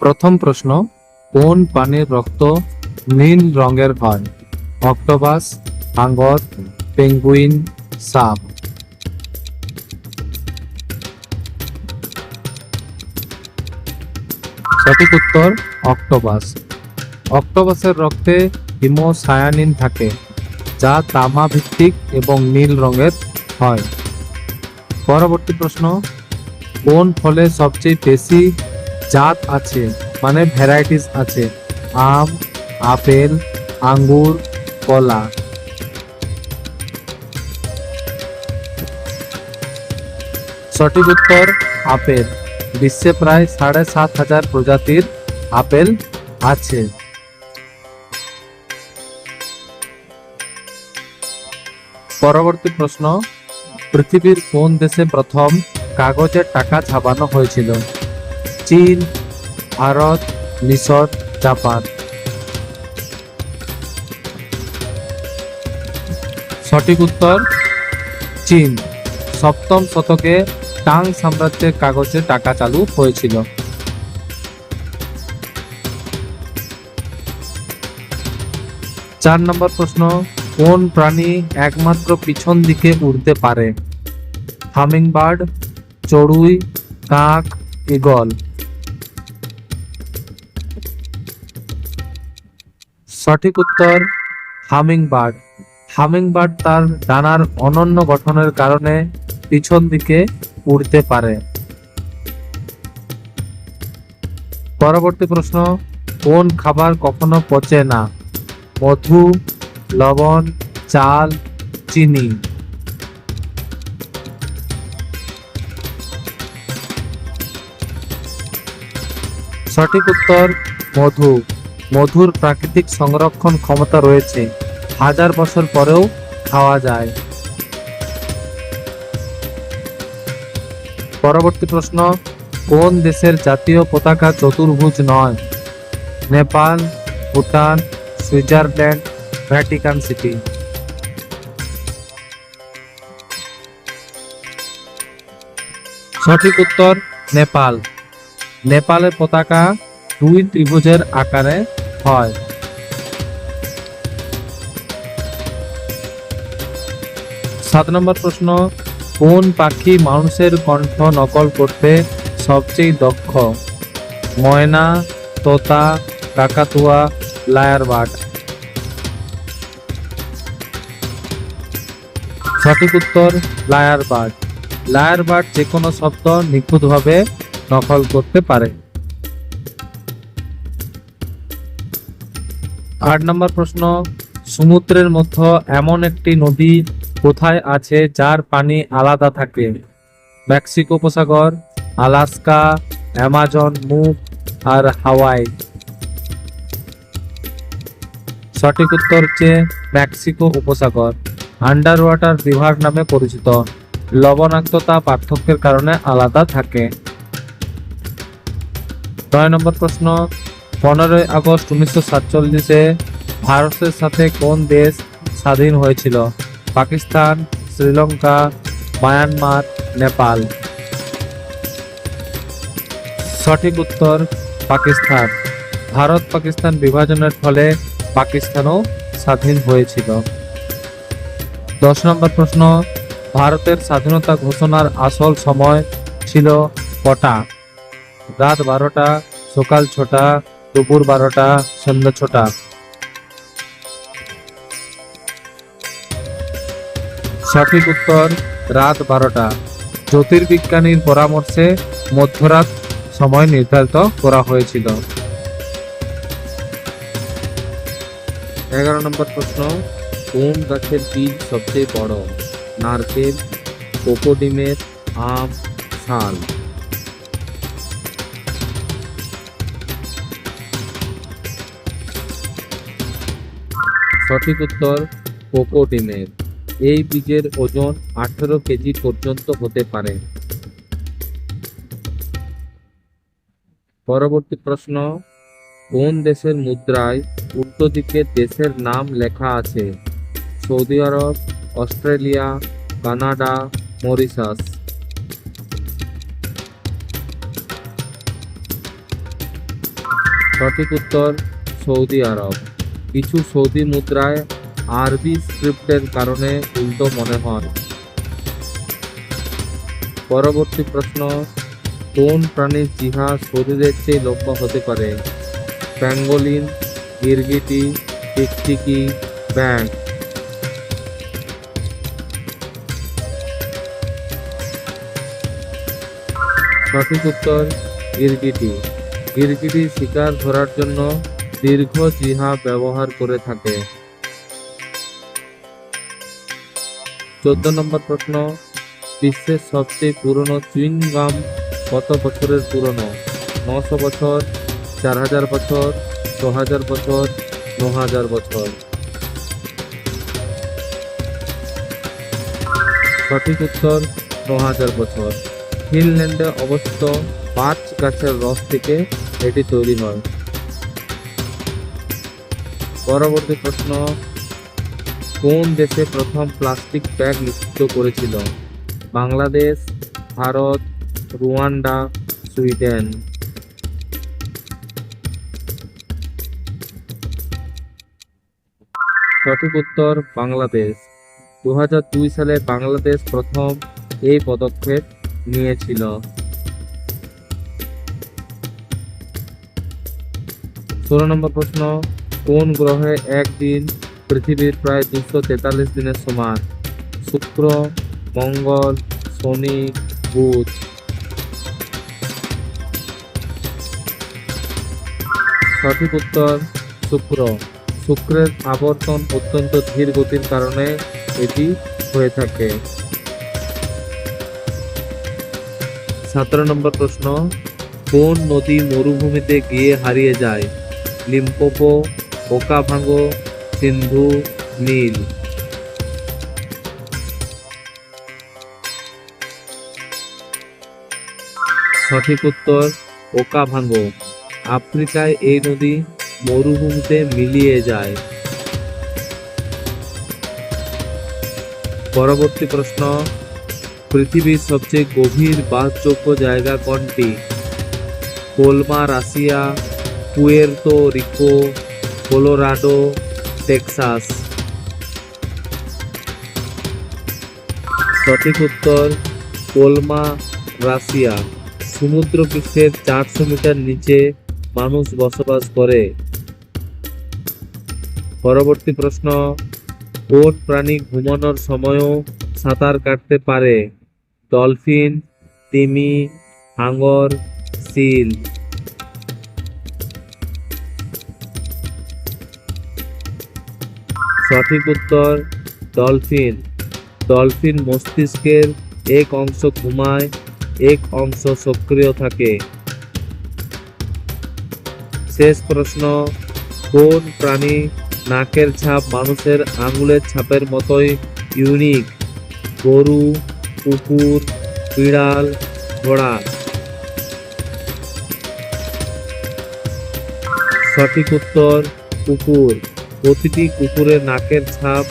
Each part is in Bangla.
প্রথম প্রশ্ন, কোন প্রাণীর রক্ত নীল রঙের হয়? অক্টোপাস, হাঙ্গর, পেঙ্গুইন, সাপ। সঠিক উত্তর, অক্টোপাস। অক্টোপাসের রক্তে হিমোসায়ানিন থাকে, যা তামা ভিত্তিক এবং নীল রঙের হয়। পরবর্তী প্রশ্ন, কোন ফলে সবচেয়ে বেশি জাত আছে মানে ভ্যারাইটিস আছে। আম, আপেল, আঙ্গুর, কলা। সঠিক উত্তর, আপেল। বিশ্বে প্রায় সাড়ে সাত হাজার প্রজাতির আপেল আছে। পরবর্তী প্রশ্ন, পৃথিবীর কোন দেশে প্রথম কাগজের টাকা ছাপানো হয়েছিল? চীন, ভারত, মিশর, জাপান। সঠিক উত্তর, চীন। সপ্তম শতকে টাং সাম্রাজ্যের কাগজে টাকা চালু হয়েছিল। চার নম্বর প্রশ্ন, কোন প্রাণী একমাত্র পিছন দিকে উড়তে পারে? হামিংবার্ড, চড়ুই, কাক ইগল সঠিক উত্তর হামিংবার্ড। হামিংবার্ড তার ডানার অনন্য গঠনের কারণে পিছন দিকে উড়তে পারে। পরবর্তী প্রশ্ন, কোন খাবার কখনো পচে না? মধু, লবণ, চাল, চিনি। সঠিক উত্তর, মধু। মধুর প্রাকৃতিক সংরক্ষণ ক্ষমতা রয়েছে। হাজার বছর পরেও খাওয়া যায়। পরবর্তী প্রশ্ন, কোন দেশের জাতীয় পতাকা চতুর্ভুজ নয়? Nepal, Bhutan, Switzerland, Vatican City. সঠিক উত্তর, নেপাল। নেপালের পতাকা দুই ত্রিভুজের আকারে হয়। সাত নম্বর প্রশ্ন, কোন পাখি মানুষের কণ্ঠ নকল করতে সবচেয়ে দক্ষ? ময়না, তোতা, কাকাতুয়া, লায়ার বার্ড সঠিক উত্তর, লায়ার বার্ড লায়ার বার্ড যে কোনো শব্দ নিখুঁতভাবে নকল করতে পারে। আট নম্বর প্রশ্ন, সমুদ্রের মধ্যে এমন একটি নদী কোথায় আছে যার পানি আলাদা থাকে? মেক্সিকো উপসাগর, আলাস্কা, অ্যামাজন মুখ আর হাওয়াই। সঠিক উত্তর হচ্ছে মেক্সিকো উপসাগর। আন্ডার ওয়াটার রিভার নামে পরিচিত। লবণাক্ততা পার্থক্যের কারণে আলাদা থাকে। নয় নম্বর প্রশ্ন পনেরোই আগস্ট উনিশশো সাতচল্লিশে ভারতের সাথে কোন দেশ স্বাধীন হয়েছিল? পাকিস্তান, শ্রীলঙ্কা, মায়ানমার, নেপাল। সঠিক উত্তর, পাকিস্তান। ভারত পাকিস্তান বিভাজনের ফলে পাকিস্তানও স্বাধীন হয়েছিল। দশ নম্বর প্রশ্ন, ভারতের স্বাধীনতা ঘোষণার আসল সময় ছিল কটা? রাত বারোটা, সকাল ছটা দুপুর বারোটা, সন্ধ্যা ছটা। সঠিক উত্তর, রাত বারোটা। জ্যোতির্বিজ্ঞানীর পরামর্শে মধ্যরাত সময় নির্ধারিত করা হয়েছিল। এগারো নম্বর প্রশ্ন, কোন গাছের বীজ সবচেয়ে বড়? নারকেল কোকোডিমের আম, শাল। সঠিক উত্তর কোকো ডিমের। এই বীজের ওজন আঠেরো কেজি পর্যন্ত হতে পারে। পরবর্তী প্রশ্ন, কোন দেশের মুদ্রায় উল্টো দিকে দেশের নাম লেখা আছে? Saudi Arab, Australia, Canada, Mauritius. সঠিক উত্তর সৌদি আরব। কিছু সৌদি মুদ্রায় আরবি স্ক্রিপ্টের কারণে উল্টো মনে হয়। পরবর্তী প্রশ্ন, কোন প্রাণীর জিহা শরীরের চেয়ে লম্বা হতে পারে? প্যাঙ্গোলিন গিরগিটি, টিকটিকি ব্যাং সঠিক উত্তর, গিরগিটি। গিরগিটি শিকার ধরার জন্য দীর্ঘ জিহা ব্যবহার করে থাকে। চোদ্দ নম্বর প্রশ্ন, বিশ্বের সবচেয়ে পুরনো চুইং গাম কত বছরের পুরনো? নশো বছর, চার হাজার বছর, ছ হাজার বছর, ন হাজার বছর। সঠিক উত্তর, ন হাজার বছর। ফিনল্যান্ডে অবস্থিত পাঁচ গাছের রস থেকে এটি তৈরি হয়। পরবর্তী প্রশ্ন, কোন দেশে প্রথম প্লাস্টিক ব্যাগ নিষিদ্ধ করেছিল? Bangladesh, Bharat, Rwanda, Sweden. সঠিক উত্তর, বাংলাদেশ। দু হাজার দুই সালে বাংলাদেশ প্রথম এই পদক্ষেপ নিয়েছিল। ষোলো নম্বর প্রশ্ন কোন গ্রহে একদিন পৃথিবীর প্রায় দুশো তেতাল্লিশ দিনের সমান? শুক্র, মঙ্গল, শনি, বুধ। সঠিক উত্তর, শুক্র। শুক্রের আবর্তন অত্যন্ত ধীর গতির কারণে এটি হয়ে থাকে। সতেরো নম্বর প্রশ্ন, কোন নদী মরুভূমিতে গিয়ে হারিয়ে যায়? লিম্পোপো ওকাভাঙ্গো সিন্ধু, নীল। সঠিক উত্তর ওকা ভাঙ্গো আফ্রিকায় এই নদী মরুভূমিতে মিলিয়ে যায়। পরবর্তী প্রশ্ন, পৃথিবীর সবচেয়ে গভীর বাসযোগ্য জায়গা কোনটি? Colma, Russia, Puerto Rico Colorado Texas সঠিক উত্তর কোলমা রাশিয়া। সমুদ্র পৃষ্ঠের চারশো মিটার নিচে মানুষ বসবাস করে। পরবর্তী প্রশ্ন কোন প্রাণী ঘুমানোর সময়ও সাঁতার কাটতে পারে। ডলফিন, তিমি হাঙর সিল। সঠিক উত্তর, ডলফিন। ডলফিন মস্তিষ্কের এক অংশ ঘুমায়, এক অংশ সক্রিয় থাকে। শেষ প্রশ্ন, কোন প্রাণী নাকের ছাপ মানুষের আঙুলের ছাপের মতোই ইউনিক গরু, কুকুর, বিড়াল, ঘোড়া। সঠিক উত্তর, কুকুর। প্রতিটি কুকুরের নাকের ছাপ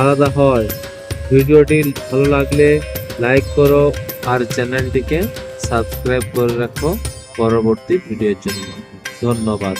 আলাদা হয়। ভিডিওটি ভালো লাগলে লাইক করো আর চ্যানেলটিকে সাবস্ক্রাইব করে রাখো। পরবর্তী ভিডিওর জন্য ধন্যবাদ।